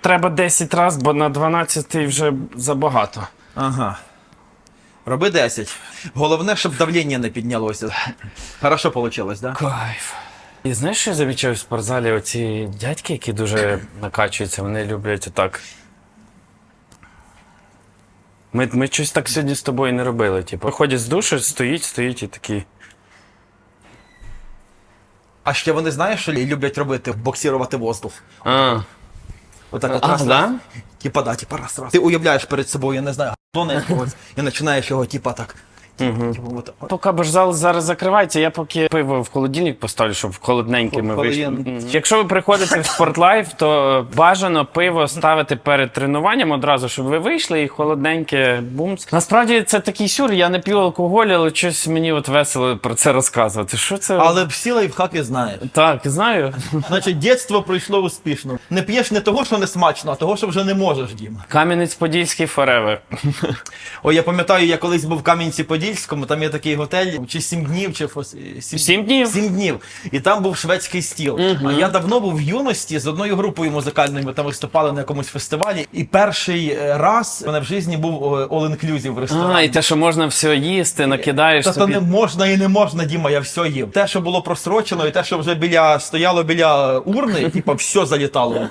треба 10 разів, бо на 12 вже забагато. Ага. Роби 10. Головне, щоб давлення не піднялося. Хорошо вийшло, да? Кайф. І знаєш, що я замічаю в спортзалі? Оці дядьки, які дуже накачуються, вони люблять отак. Ми, ми щось так сьогодні з тобою не робили. Типу, виходять з душу, стоїть, стоїть і такі. А ще вони знаєш, що люблять робити? Боксірувати воздух. А, Отак от раз, да? Типа, да, типа раз, раз. Ти уявляєш перед собою, я не знаю, тона якогось, і починаєш його, типа так. Типу, от, от. Поки бажзал зараз закривається, я поки пиво в холодильник поставлю, щоб холодненьке ми вийшли. Холодненьке. Якщо ви приходите в спортлайф, то бажано пиво ставити перед тренуванням одразу, щоб ви вийшли і холодненьке бумс. Насправді це такий сюр, я не п'ю алкоголь, але щось мені от весело про це розказувати. Що це? Але всі лайфхаки знаєш. Так, знаю. Значить, дитинство пройшло успішно. Не п'єш не того, що не смачно, а того, що вже не можеш, Діма. Кам'янець-Подільський forever. Ой, я пам'ятаю, я колись був в Кам'янці-Подільському, там є такий готель, чи сім днів, чи фос- сім, Сім днів? Сім днів. І там був шведський стіл. А я давно був в юності з одною групою музикальною. Ми там виступали на якомусь фестивалі. І перший е, раз в мене в житті був е, all-inclusive в ресторані. А, і те, що можна все їсти, накидаєш Та то собі. не можна і не можна, Діма, я все їв. Те, що було просрочено, і те, що вже біля стояло біля урни, типа все залітало.